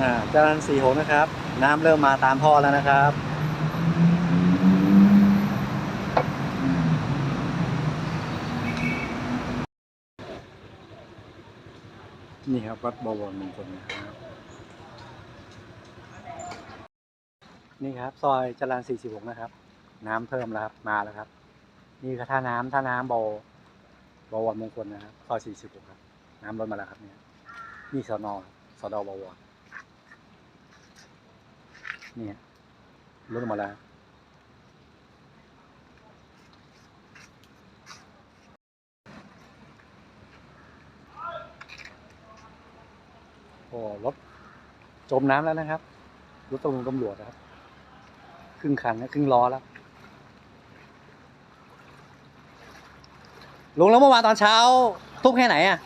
อ่าจรันสี่หกนะครับ น้ำเริ่มมาตามท่อแล้วนะครับนี่ครับวัดบวรมงคลนะครับ นี่ครับ ซอยจรันสี่สิบหกนะครับ น้ำเพิ่มแล้วครับมาแล้วครับ นี่คือท่าน้ำท่าน้ำบวบวรมงคลนะครับ ซอยสี่สิบหกครับ น้ำลดมาแล้วครับเนี่ยนี่สนครับสดบวร เนี่ยลดลงมาแล้วโอ้รถจมน้ำแล้วนะครับรถตำรวจตำรวจนะครับ ครึ่งคันนะครึ่งล้อแล้ว ลงแล้วเมื่อวานตอนเช้าทุกแค่ไหนอะ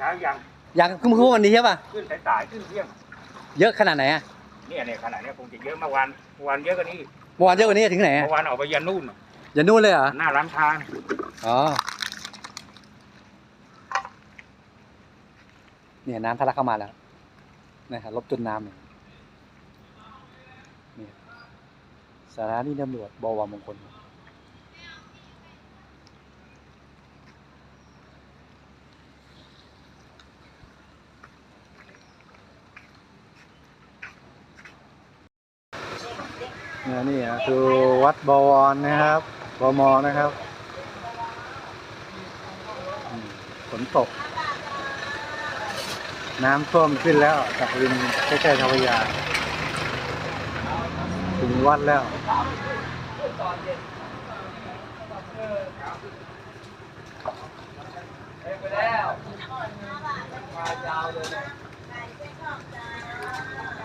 ยังยังอย่างขึ้นขึ้นวันนี้ใช่ป่ะ ขึ้นสายๆขึ้นเที่ยง เยอะขนาดไหนอะ เนี่ยเนี่ยขนาดเนี้ยคงจะเยอะเมื่อวานเมื่อวานเยอะกว่านี้เมื่อวานเยอะกว่านี้ถึงไหนอะเมื่อวานออกไปยันนู่นน่ะอย่านู่นเลยเหรอหน้าร้านชาอ๋อเนี่ยน้ำทะลักเข้ามาแล้วนะครับลบจนน้ำเนี่ยนี่สถานีตำรวจบวรมงคล นี่นี่อะคือวัดบวรนะครับบมนะครับฝนตก น้ำท่วมขึ้นแล้วจากริมใกล้ๆทาวายา ถึงวัดแล้ว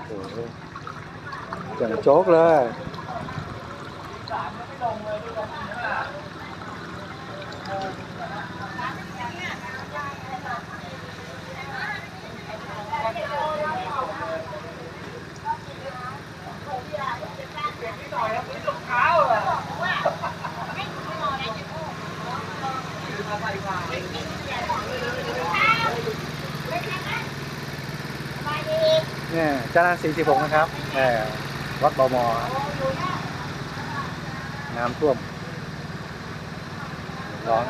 โอ้โหอย่างโจ๊กเลย เนี่ยจานสี่สิบหกนะครับแหมวัดบอมครับ น้ำท่วมร้อน